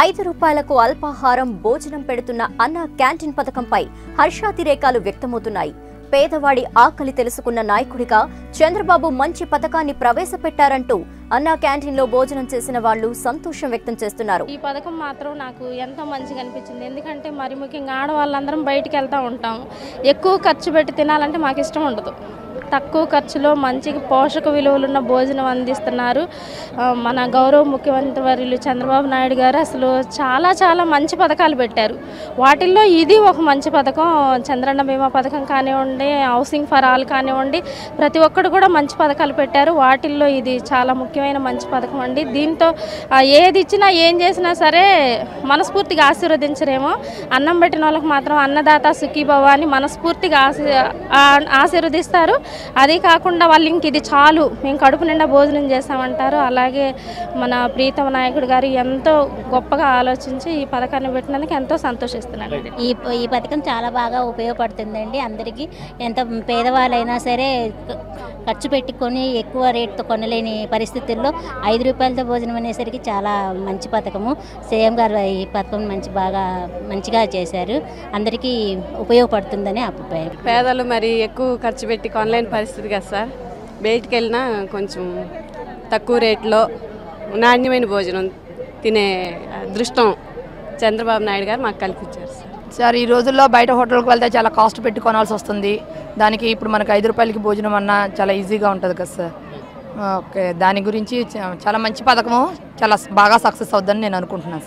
ఐదు రూపాయలకు అల్పాహారం భోజనం పెడుతున్న అన్న క్యాంటీన్ పథకంపై హర్షాతిరేకాలు వ్యక్తమవుతున్నాయి. పేదవాడి ఆకలి తెలుసుకున్న నాయకుడిగా చంద్రబాబు మంచి పథకాన్ని ప్రవేశపెట్టారంటూ అన్నా క్యాంటీన్లో భోజనం చేసిన వాళ్ళు సంతోషం వ్యక్తం చేస్తున్నారు. ఈ పథకం మాత్రం నాకు ఎంతో మంచిగా అనిపించింది. ఎందుకంటే మరి ముఖ్యంగా ఆడవాళ్ళందరం బయటికి వెళ్తూ ఉంటాం. ఎక్కువ ఖర్చు పెట్టి తినాలంటే మాకు ఇష్టం ఉండదు. తక్కువ ఖర్చులో మంచి పోషక విలువలున్న భోజనం అందిస్తున్నారు. మన గౌరవ ముఖ్యమంత్రి వర్యులు చంద్రబాబు నాయుడు గారు అసలు చాలా చాలా మంచి పథకాలు పెట్టారు. వాటిల్లో ఇది ఒక మంచి పథకం. చంద్రన్న బీమా పథకం కానివ్వండి హౌసింగ్ ఫర్ ఆల్ కానివ్వండి ప్రతి ఒక్కరు కూడా మంచి పథకాలు పెట్టారు. వాటిల్లో ఇది చాలా ముఖ్యమైన మంచి పథకం అండి. దీంతో ఏది ఇచ్చినా ఏం చేసినా సరే మనస్ఫూర్తిగా ఆశీర్వదించరేమో. అన్నం పెట్టిన వాళ్ళకి మాత్రం అన్నదాత సుఖీభవ అని మనస్ఫూర్తిగా ఆశీ ఆశీర్వదిస్తారు. అదే కాకుండా వాళ్ళు ఇంక ఇది చాలు. మేము కడుపు నిండా భోజనం చేస్తామంటారు అలాగే మన ప్రీతమ నాయకుడు గారు ఎంతో గొప్పగా ఆలోచించి ఈ పథకాన్ని పెట్టినందుకు ఎంతో సంతోషిస్తున్నాను. ఈ ఈ పథకం చాలా బాగా ఉపయోగపడుతుందండి అందరికీ. ఎంత పేదవాళ్ళైనా సరే ఖర్చు పెట్టుకొని ఎక్కువ రేటుతో కొనలేని పరిస్థితుల్లో ఐదు రూపాయలతో భోజనం అనేసరికి చాలా మంచి పథకము. సీఎం గారు ఈ పథకం మంచి బాగా మంచిగా చేశారు. అందరికీ ఉపయోగపడుతుందని అభిప్రాయం. పేదలు మరి ఎక్కువ ఖర్చు పెట్టి కొనలేని పరిస్థితి కదా సార్? బయటికి వెళ్ళినా కొంచెం తక్కువ రేట్లో నాణ్యమైన భోజనం తినే అదృష్టం చంద్రబాబు నాయుడు గారు మాకు కల్పించారు సార్. సార్ ఈ రోజుల్లో బయట హోటల్కి వెళ్తే చాలా కాస్ట్ పెట్టి కొనాల్సి వస్తుంది. దానికి ఇప్పుడు మనకు ఐదు రూపాయలకి భోజనం అన్నా చాలా ఈజీగా ఉంటుంది కదా సార్. ఓకే దాని గురించి చాలా మంచి పథకము చాలా బాగా సక్సెస్ అవుద్దని నేను అనుకుంటున్నాను